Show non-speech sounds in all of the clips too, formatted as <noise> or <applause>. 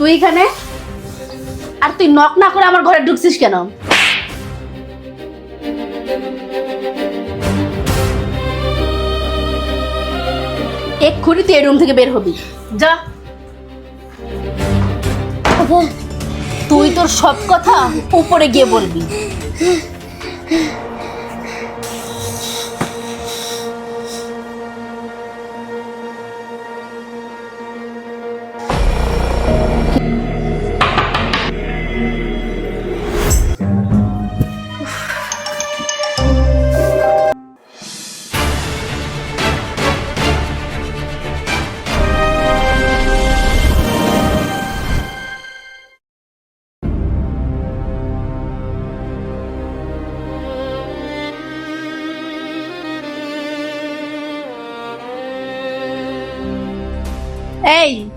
তুই এখানে? আর তুই নক না করে আমার ঘরে ঢুকছিস কেন? এক্ষুনি তুই এই রুম থেকে বের হবি। যা। তুই তোর সব কথা উপরে গিয়ে বলবি।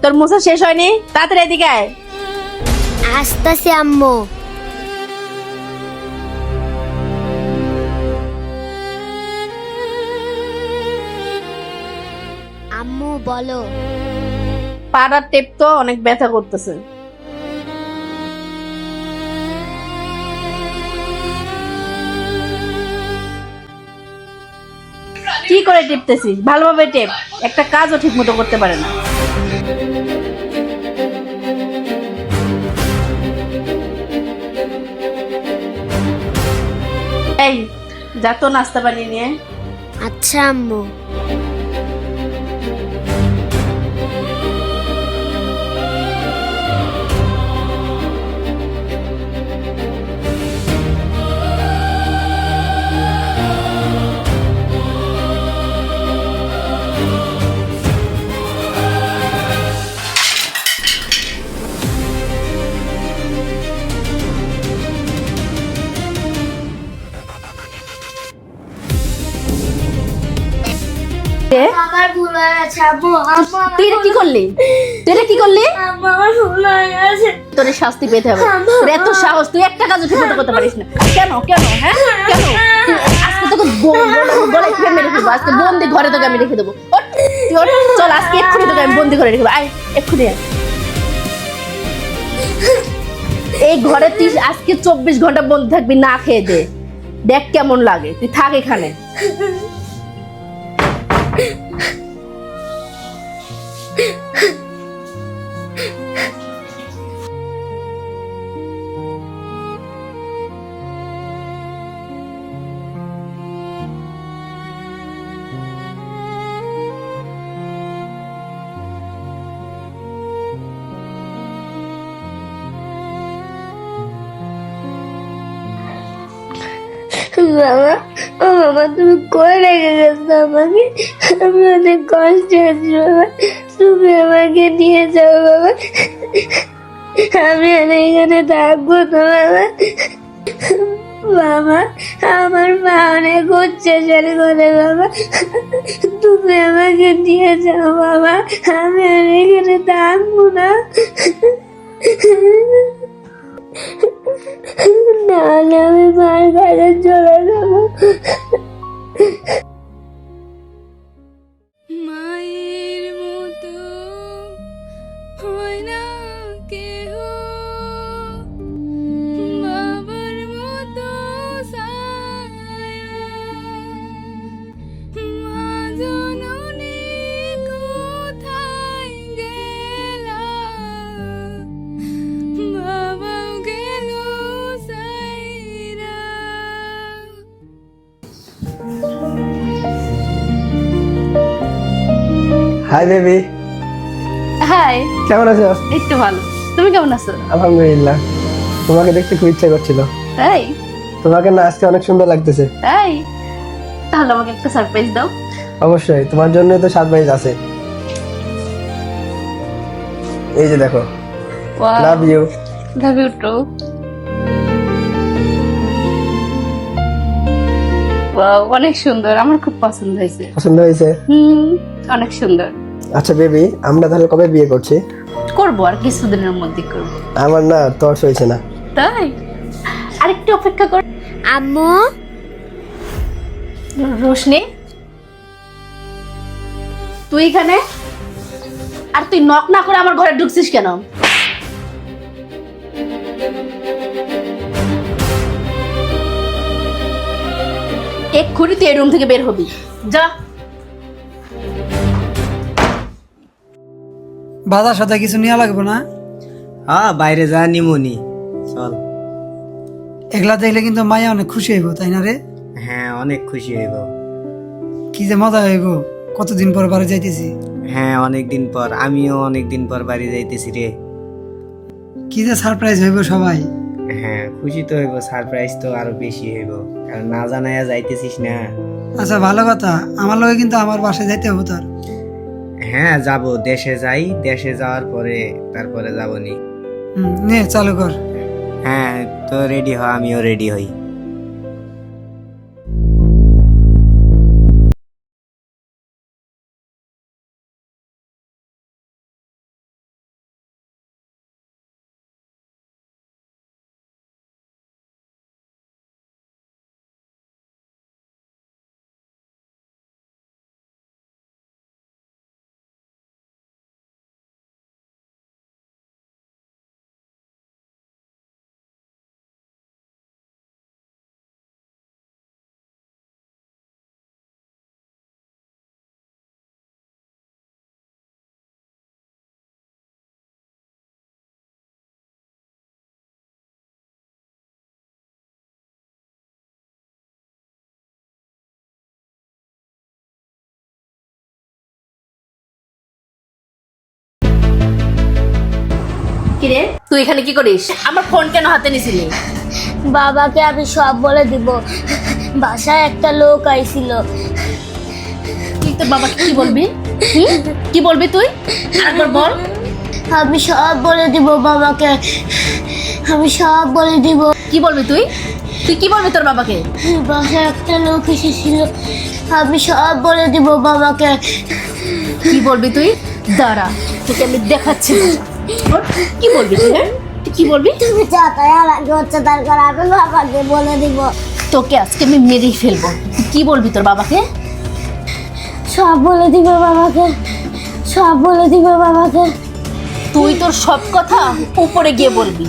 তোর মোছা শেষ হয়নি? তাড়াতাড়ি এদিকে আয়। আসতেছি আম্মু। আম্মু বলো। পাড়ার টেপ তো অনেক ব্যথা করতেছে। কি করে টিপতেছিস? ভালোভাবে টেপ। একটা কাজও ঠিক মতো করতে পারে না। এই যা তো নাস্তা বানিয়ে নিয়ে। আচ্ছা আম্মু। আমার ভুল হয়ে গেছে আম্মু আম্মু তুই এটা কি করলি তুই এটা কি করলি আম্মু আমার ভুল হয়ে গেছে তোর শাস্তি পেতে হবে তোর এত সাহস তুই একটা কাজও ঠিক মতো করতে পারিস না কেন কেন হ্যাঁ কেন আজকে তোকে ব- ব- গলায় টিপে মেরে ফেলব আজকে বন্দি ঘরে তোকে আমি রেখে দেবো চল আজকে এক্ষুনি তোকে আমি বন্দি ঘরে রেখে দেবো আয় এক্ষুনি আয় এই ঘরে তুই আজকে চব্বিশ ঘণ্টা বন্দি থাকবি না খেয়ে দে দেখ কেমন লাগে তুই থাক এখানে Huh? <laughs> তুমি কই রেখে গেছো আমাকে। আমি অনেক কষ্টে আছি বাবা। তুমি আমাকে নিয়ে যাও, বাবা। আমি আর এখানে থাকব তো বাবা। বাবা, আমার মা অনেক অত্যাচার করে, বাবা। তুমি আমাকে নিয়ে যাও, বাবা। আমি আর এখানে থাকব না। নাহলে আমি মার কাছে চলে যাব। 呵 <laughs> হাই বেবি হাই কেমন আছো? এই তো ভালো। তুমি কেমন আছো? আলহামদুলিল্লাহ। তোমাকে দেখতে খুব ইচ্ছা করছিল। তাই? তোমাকে না আজকে অনেক সুন্দর লাগতেছে। তাই? তাহলে আমাকে একটা সারপ্রাইজ দাও। অবশ্যই তোমার জন্য তো সারপ্রাইজ আছে। এই যে দেখো। Love you love you too অনেক সুন্দর। আমার খুব পছন্দ হয়েছে। পছন্দ হয়েছে? হুম অনেক সুন্দর। আচ্ছা বেবি আমরা তাহলে কবে বিয়ে করছি? করব আর কিছুদিনের মধ্যে করব। আমার না তর হয়েছে না। তাই? আরেকটু অপেক্ষা কর। আম্মু? রোশনি? তুই এখানে? আর তুই নক না করে আমার ঘরে ঢুকছিস কেন? এক্ষুনি তুই এই রুম থেকে বের হবি। যা। বাজার সাথে কিছু নেওয়া লাগবে না? হ্যাঁ বাইরে যা নিমুনি চল। একলা দেখলে কিন্তু মায়া অনেক খুশি হইব তাই না রে? হ্যাঁ অনেক খুশি হইব। কি যে মজা হইব কতদিন পর বাড়ি যাইতেছি? হ্যাঁ অনেক দিন পর আমিও অনেক দিন পর বাড়ি যাইতেছি রে। কি যে সারপ্রাইজ হইব সবাই। হ্যাঁ খুশি তো হইব সারপ্রাইজ তো আরও বেশি হইব। কারণ না জানাইয়া যাইতেছিস না। আচ্ছা ভালো কথা। আমার লগে কিন্তু আমার বাসায় যাইতে হবে তোর। হ্যাঁ যাব। দেশে যাই। দেশে যাওয়ার পরে তারপরে যাবনি নে। চালু কর। হ্যাঁ তো রেডি হ আমিও রেডি হই। কিরে? তুই এখানে কি করিস? আমার ফোন কেন হাতে নিছিলি? বাবাকে আমি সব বলে দিব। বাসায় একটা লোক আইছিল। তুই তোর বাবাকে কি বলবি? হুম? কি বলবি তুই? আরেকবার বল। আমি সব বলে দিব বাবাকে। আমি সব বলে দিব। কি বলবি তুই? তুই কি বলবি তোর বাবাকে? বাসায় একটা লোক এসেছিল। আমি সব বলে দিব বাবাকে। কি বলবি তুই? দাঁড়া তোকে আমি দেখাচ্ছি। মজা। কি বলবি তুই হ্যাঁ? কি বলবি? তুমি যা তাই আমাকে হচ্ছে তারপর আমি বাবাকে বলে দিব। তোকে আজকে আমি মেরেই ফেলব। কি বলবি তোর বাবাকে? সব বলে দিব বাবাকে। সব বলে দিব বাবাকে। তুই তোর সব কথা উপরে গিয়ে বলবি।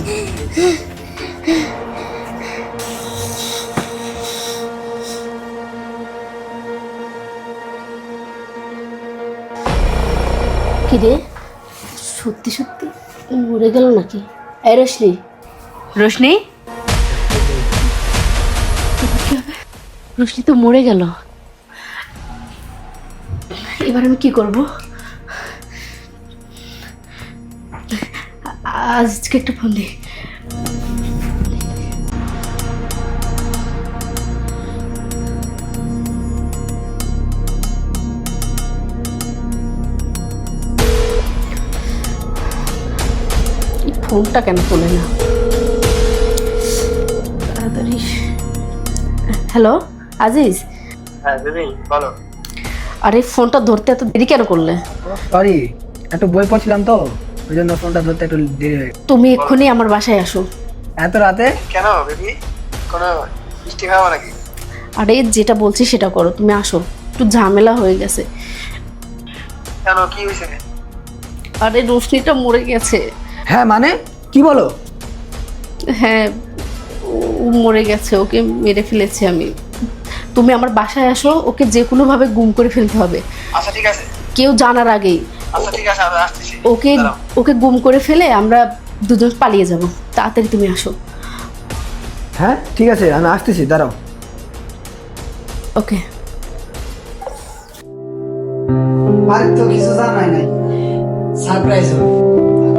কিরে সত্যি সত্যি? মরে গেল নাকি? এই রোশনি। রোশনি? রোশনি তো মরে গেল। এবার আমি কি করব? আজকে একটা ফোন দিই। ফোনটা কেন তোলে না? তাড়াতাড়ি। হ্যালো আজিজ? হ্যাঁ বলো। আরে ফোনটা ধরতে এত দেরি কেন করলে? সরি একটু বই পড়ছিলাম তো ওই জন্য ফোনটা ধরতে একটু দেরি হয়ে তুমি এক্ষুনি আমার বাসায় আসো। এত রাতে? কেন বেবি কোনো মিষ্টি খাওয়া নাকি? আরে যেটা বলছি সেটা করো তুমি আসো। একটু ঝামেলা হয়ে গেছে। কেন কি হয়েছে? আরে রোশনিটা মরে গেছে। হ্যাঁ মানে? কি বলো? হ্যাঁ ও- মরে গেছে ওকে মেরে ফেলেছি আমি। তুমি আমার বাসায় আসো ওকে যে কোনোভাবে গুম করে ফেলতে হবে। আচ্ছা ঠিক আছে। কেউ জানার আগেই। আচ্ছা ঠিক আছে আমি আসতেছি। ওকে ওকে গুম করে ফেলে আমরা দুজন পালিয়ে যাব। তাড়াতাড়ি তুমি আসো। হ্যাঁ ঠিক আছে আমি আসতেছি দাঁড়াও। ওকে। বাড়ির তো কিছু জানাই নাই। সারপ্রাইজ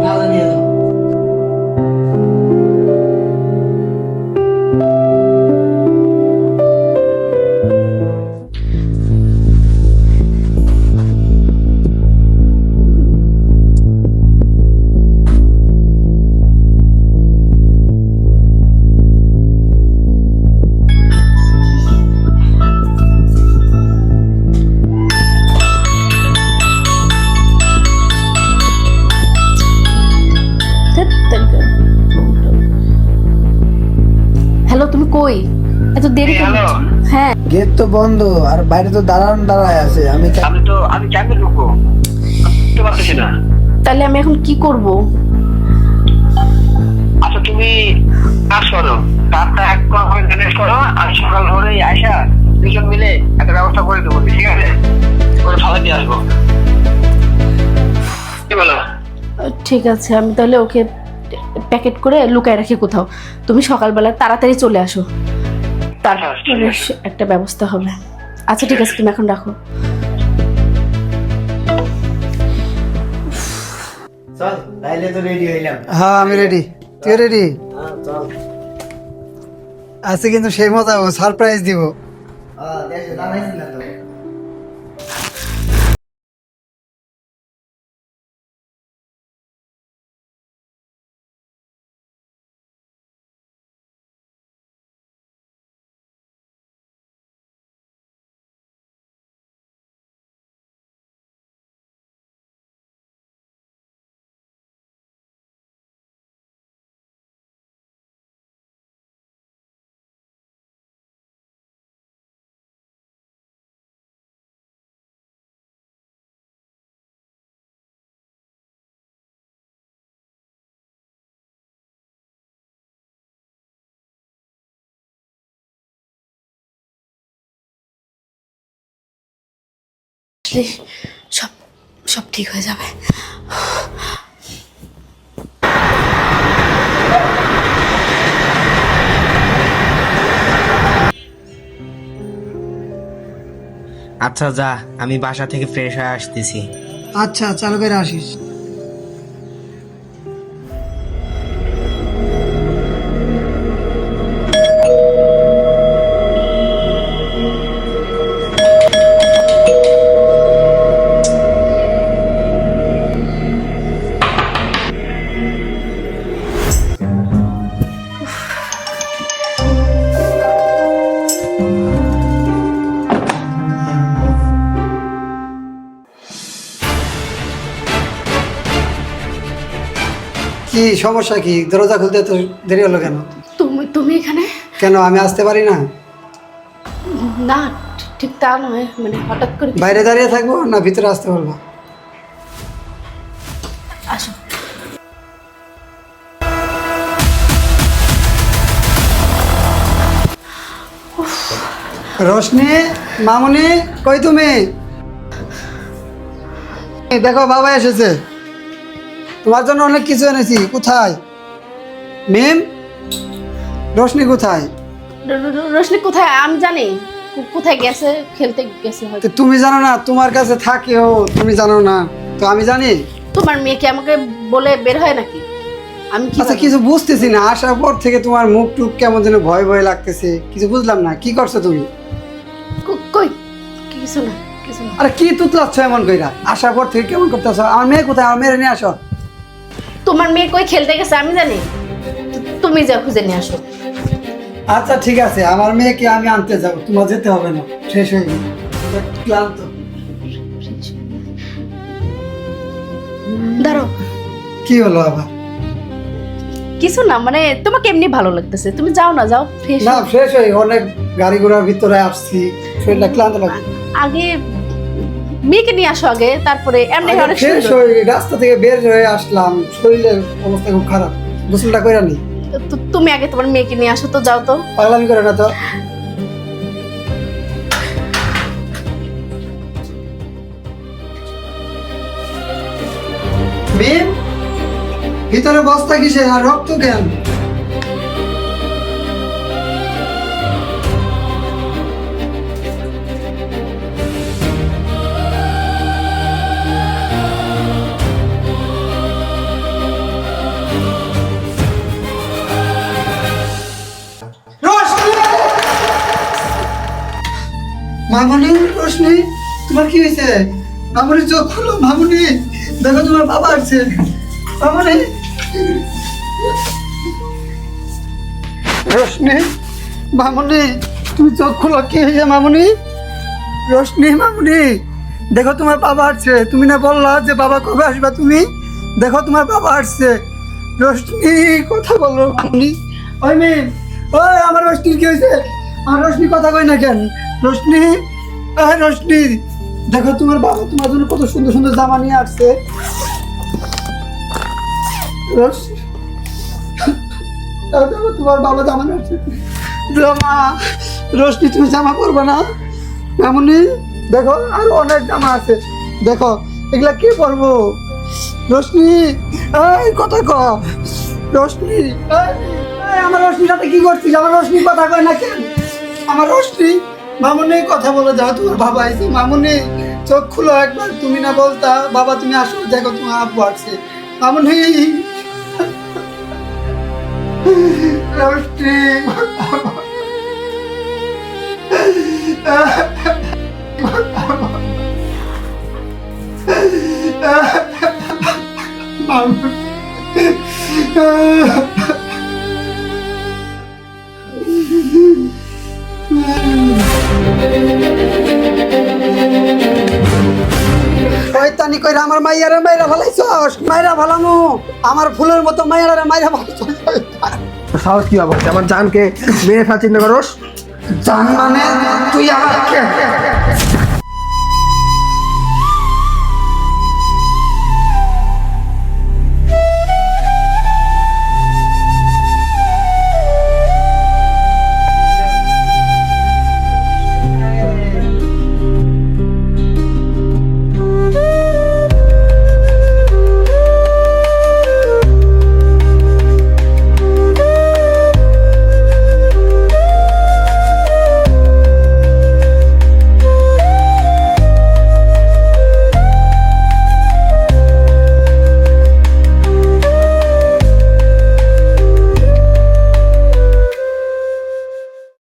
হবে হ্যাঁ। গেট তো বন্ধ আর বাইরে তো দাঁড়ান দাঁড়ায় আছে আমি আমি তো আমি কেমনে ঢুকবো? বুঝতে পারতেছি না। তাহলে আমি এখন কি করব? আচ্ছা তুমি কাজ করো। কাজটা এক করে ম্যানেজ করো আর সকাল দুজন মিলে একটা ব্যবস্থা করে দেবো ঠিক আছে? খাবার দিয়ে আসব। কি বলো? ঠিক আছে আমি তাহলে ওকে প্যাকেট করে লুকায় রাখি কোথাও। তুমি সকালবেলা তাড়াতাড়ি চলে আসো। একটা ব্যবস্থা হবে। আচ্ছা ঠিক আছে তুমি এখন রাখো। চল তাইলে তো রেডি হইলাম। হ্যাঁ আমি রেডি তুই রেডি হ্যাঁ চল। আজকে কিন্তু সেই মজা সারপ্রাইজ দিব। হ্যাঁ দেখো দাঁড়াইছিলাম তো। আসলে সব সব ঠিক হয়ে যাবে। আচ্ছা যা আমি বাসা থেকে ফ্রেশ হয়ে আসতেছি। আচ্ছা চালু করে আসিস। কি সমস্যা কি? দরজা খুলতে তো দেরি হলো কেন? তুমি তুমি এখানে? কেন আমি আসতে পারি না? না ঠিক তা নয় মানে হঠাৎ করে বাইরে দাঁড়িয়ে থাকব না ভিতরে আসতে পারব আসো। রোশনি মামুনি কই তুমি? দেখো বাবা এসেছে। তোমার জন্য অনেক কিছু এনেছি। কোথায়? মেম? রোশনি কোথায়? রোশনি কোথায়? আমি জানি। কোথায় গেছে? খেলতে গেছে হয়তো। তুমি জানো না তোমার কাছে থাকেও তুমি জানো না। তো আমি জানি। তোমার মেয়েকে আমাকে বলে বের হয় নাকি? আমি কি আচ্ছা কিছু বুঝতেছি না। আসার পর থেকে তোমার মুখ টুক কেমন যেন ভয় ভয় লাগতেছে। কিছু বুঝলাম না। কি করছ তুমি? কই? কিছু না কিছু না। আরে কি তুতলাচ্ছ এমন কইরা? আসার পর থেকে কেমন করতেছ? আমার মেয়ে কোথায়? আমার মেয়ের নিয়ে আসো। তোমার মেয়ে কই খেলতে গেছে আমি জানি। তুমি যা খুঁজে নিয়ে আসো। আচ্ছা ঠিক আছে। আমার মেয়েকে আমি আনতে যাব। তোমার যেতে হবে না। শেষ হয়ে গেছে ক্লান্ত। দাঁড়ো কি হলো আবার? কিছু না মানে তোমাকে এমনি ভালো লাগতেছে। তুমি যাও না যাও। ফ্রেশ না ফ্রেশ হয়ে অনেক গাড়ি ঘোড়ার ভিতরে আসছি। শরীরটা ক্লান্ত লাগে আগে মেয়েকে নিয়ে আসো আগে তারপরে এমনি অনেক সুন্দর। রাস্তা থেকে বের হয়ে আসলাম শরীরের অবস্থা খুব খারাপ গোসলটা করে নি। তুমি আগে তোমার মেয়েকে নিয়ে আসো তো যাও তো। পাগলামি করে না তো। ভিতরে বস্তা কিসে আর রক্ত কেন? মামনি রোশনি তোমার কি হয়েছে? মামনি চোখ খুলো, মামনি। দেখো তোমার বাবা আসছে। মামনি। রোশনি, মামনি, তুমি চোখ খুলো, কি হয়েছে মামনি? রোশনি, মামনি, দেখো তোমার বাবা আসছে। তুমি না বললা যে বাবা কবে আসবে তুমি? দেখো তোমার বাবা আসছে। রোশনি, কথা বলো। মামনি। ওই মেয়ে, ওই আমার রোশনির কি হয়েছে? আমার রোশনি কথা কই না কেন? রোশনি ওই রোশনি দেখো তোমার বাবা তোমার জন্য কত সুন্দর সুন্দর জামা নিয়ে আসছে। দেখো তোমার বাবা জামা নিয়ে আসছে। জামা রোশনি তুমি জামা পরবে না? মামুনি, দেখো আর অনেক জামা আছে। দেখো, এগুলা কি পরবো? রোশনি এই কথা ক। রোশনি আমার রোশনির সাথে কি করছিস? আমার রোশনি কথা কয় না কেন? আমার রোশনি মামুনি, কথা বলে যাও, তোমার বাবা আইছে। মামুনি, চোখ খুলো একবার, তুমি না বলতা, বাবা তুমি আসো, দেখো তোমার আব্বু আসছে। মামুনি রোশনি শয়তানি করে আমার মাইয়ারে মাইরা ভালাইছস মাইরা ফেলামু। আমার ফুলের মতো মাইয়ারে মাইরা ভালাইছস সাহস কি হবে? আমার জানকে মেরে ফেলা চিন্তা করস? জান মানে তুই আমার কে